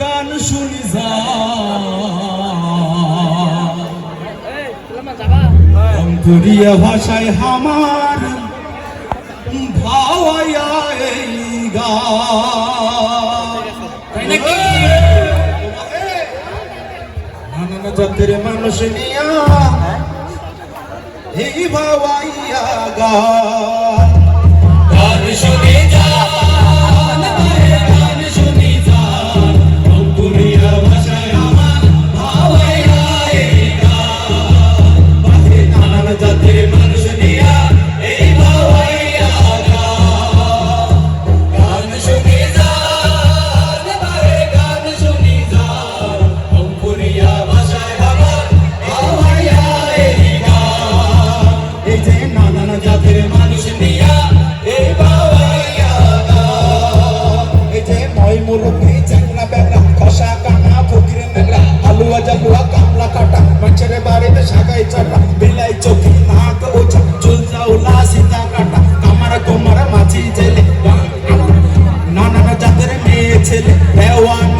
গান শুনি যা। অন্তরীয় ভাষায় আমার ভাওয়াইয়া এই গা। নানান জাতির মানুষ নিয়া এই ভাওয়াইয়া গা। মুরুব্বি চ্যাংরা ব্যাংরা কষা কানা ফকিরে ন্যাংরা আলুয়া জালুয়া কামলা কাটা মাছের বাড়িতে সাগাই চাটা বিলাই চোখি নাক ওছা চুল জাউলা সীতা কাটা কামার কোমার মাছি জেলে নানা জাতের মেয়ে ছেলে দেওয়ান